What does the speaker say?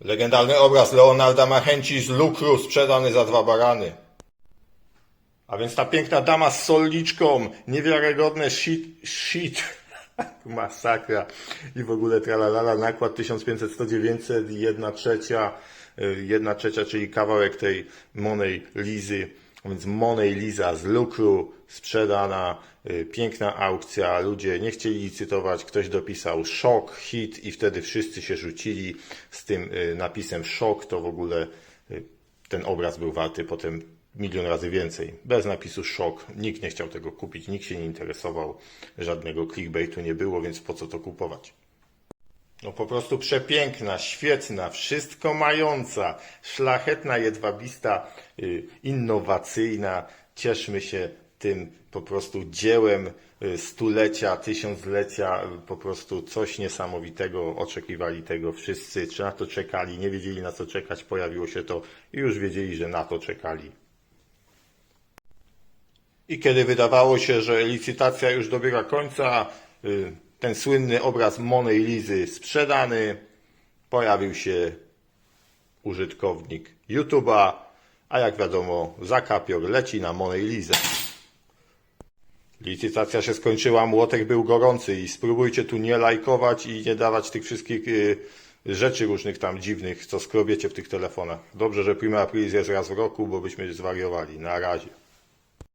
Legendarny obraz Leonarda Machęci z Lukru sprzedany za dwa barany. A więc ta piękna dama z solniczką, niewiarygodne shit, shit, masakra. I w ogóle tralalala, nakład 1500, 100, 900, jedna trzecia, y, jedna trzecia, czyli kawałek tej Monej Lizy, więc Monej Liza z Lukru, sprzedana, y, piękna aukcja, ludzie nie chcieli licytować, ktoś dopisał szok, hit i wtedy wszyscy się rzucili z tym y, napisem szok, to w ogóle y, ten obraz był warty potem milion razy więcej. Bez napisu szok. Nikt nie chciał tego kupić, nikt się nie interesował, żadnego clickbaitu nie było, więc po co to kupować? No po prostu przepiękna, świetna, wszystko mająca, szlachetna, jedwabista, y, innowacyjna. Cieszmy się tym po prostu dziełem y, stulecia, tysiąclecia, po prostu coś niesamowitego. Oczekiwali tego wszyscy, czy na to czekali, nie wiedzieli na co czekać, pojawiło się to i już wiedzieli, że na to czekali. I kiedy wydawało się, że licytacja już dobiega końca, y, ten słynny obraz Monej Lizy sprzedany, pojawił się użytkownik YouTube'a, a jak wiadomo, zakapior leci na Monej Lizę. Licytacja się skończyła, młotek był gorący i spróbujcie tu nie lajkować i nie dawać tych wszystkich y, rzeczy różnych tam dziwnych, co skrobiecie w tych telefonach. Dobrze, że Prima Aprilis jest raz w roku, bo byśmy zwariowali. Na razie.